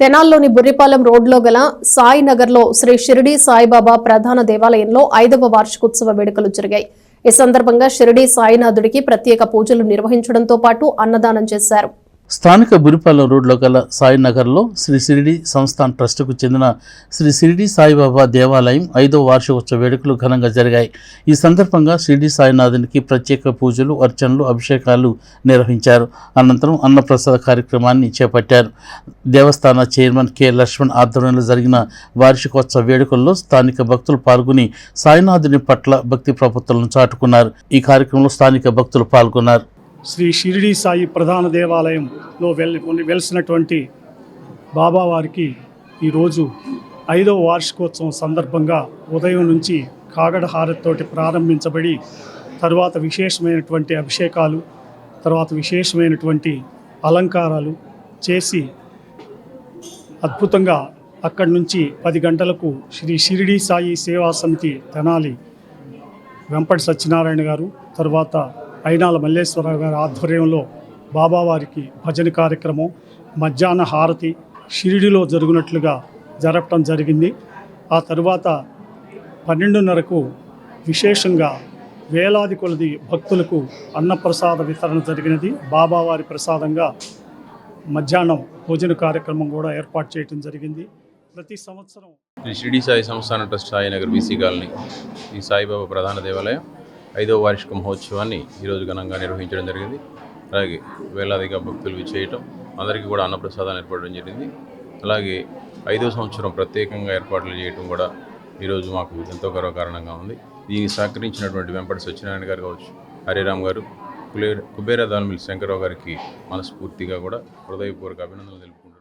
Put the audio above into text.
తెనాల్లోని బుర్రిపాలెం రోడ్లో గల సాయినగర్లో శ్రీ షిరిడి సాయిబాబా ప్రధాన దేవాలయంలో ఐదవ వార్షికోత్సవ వేడుకలు జరిగాయి. ఈ సందర్భంగా షిరిడి సాయినాథుడికి ప్రత్యేక పూజలు నిర్వహించడంతో పాటు అన్నదానం చేశారు. స్థానిక బురిపాలెం రోడ్లో గల సాయినగర్లో శ్రీ సిరిడి సంస్థాన్ ట్రస్టుకు చెందిన శ్రీ సిరిడి సాయిబాబా దేవాలయం ఐదో వార్షికోత్సవ వేడుకలు ఘనంగా జరిగాయి. ఈ సందర్భంగా షిరిడి సాయినాథునికి ప్రత్యేక పూజలు అర్చనలు అభిషేకాలు నిర్వహించారు. అనంతరం అన్నప్రసాద కార్యక్రమాన్ని చేపట్టారు. దేవస్థాన చైర్మన్ కె. లక్ష్మణ్ ఆధ్వర్యంలో జరిగిన వార్షికోత్సవ వేడుకల్లో స్థానిక భక్తులు పాల్గొని సాయినాథుని పట్ల భక్తి ప్రపత్తులను చాటుకున్నారు. ఈ కార్యక్రమంలో స్థానిక భక్తులు పాల్గొన్నారు. శ్రీ షిరిడి సాయి ప్రధాన దేవాలయంలో వెల్ వెలిసినటువంటి బాబావారికి ఈరోజు ఐదవ వార్షికోత్సవం సందర్భంగా ఉదయం నుంచి కాగడ హారతితోటి ప్రారంభించబడి తర్వాత విశేషమైనటువంటి అభిషేకాలు తర్వాత విశేషమైనటువంటి అలంకారాలు చేసి అద్భుతంగా అక్కడి నుంచి పది గంటలకు శ్రీ షిరిడి సాయి సేవా సమితి తెనాలి. వెంపటి సత్యనారాయణ గారు తర్వాత అయినాల మల్లేశ్వరరావు గారి ఆధ్వర్యంలో బాబావారికి భజన కార్యక్రమం మధ్యాహ్న హారతి షిరిడిలో జరుగునట్లుగా జరపడం జరిగింది. ఆ తరువాత పన్నెండున్నరకు విశేషంగా వేలాది కొలది భక్తులకు అన్నప్రసాద వితరణ జరిగినది. బాబావారి ప్రసాదంగా మధ్యాహ్నం భోజన కార్యక్రమం కూడా ఏర్పాటు చేయడం జరిగింది. ప్రతి సంవత్సరం శ్రీ షిరిడి సాయి సంస్థాన ట్రస్ట్ సాయినగర్ బీసీ కాలనీ ఈ సాయిబాబా ప్రధాన దేవాలయం. ఐదవ వార్షిక మహోత్సవాన్ని ఈరోజు ఘనంగా నిర్వహించడం జరిగింది. అలాగే వేలాదిగా భక్తులు చేయటం అందరికీ కూడా అన్నప్రసాదాన్ని ఏర్పడడం జరిగింది. అలాగే ఐదో సంవత్సరం ప్రత్యేకంగా ఏర్పాట్లు చేయటం కూడా ఈరోజు మాకు ఎంతో గర్వకారణంగా ఉంది. దీనికి సహకరించినటువంటి వెంపటి సత్యనారాయణ గారు కావచ్చు హరిరామ్ గారు కులే కుబేర దానిమిల్ శంకరరావు గారికి మనస్ఫూర్తిగా కూడా హృదయపూర్వక అభినందనలు తెలుపుకుంటున్నాను